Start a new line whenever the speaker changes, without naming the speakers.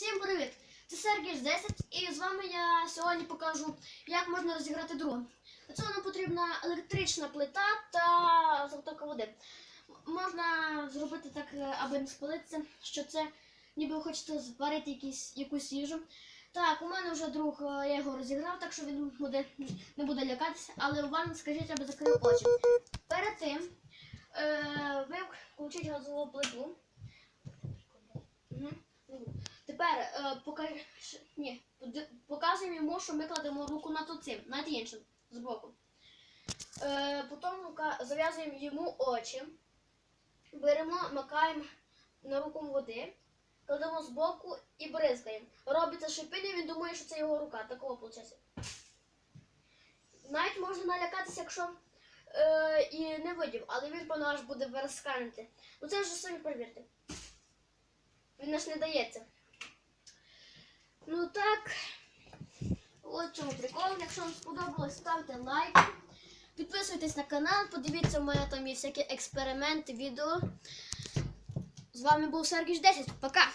Всім привіт! Це Сергій з 10 і з вами я сьогодні покажу, як можна розіграти дрон. Для цього нам потрібна електрична плита та затока води. Можна зробити так, е, аби не спалитися, що це ніби ви хочете зварити якісь, якусь їжу. Так, у мене вже друг, е, я його розіграв, так що він буде, не буде лякатися, але вам скажіть, аби закрив очі. Перед тим е, ви включіть газову плиту. Тепер е, покаж... Ні, показуємо йому, що ми кладемо руку над оцим, над іншим збоку. Е, потім зав'язуємо йому очі, беремо, макаємо на руку води, кладемо збоку і бризкаємо. Робиться шипіння, він думає, що це його рука. Такого виходить. Навіть можна налякатися, якщо е, і не видів, але він певно аж буде вересканити. Ну це вже самі перевірте. Він наш не дається. Ну так. От чому прикол. Якщо вам сподобалось, ставте лайк. Підписуйтесь на канал, подивіться, мене там є всякі експерименти, відео. З вами був Сергій 10. Пока!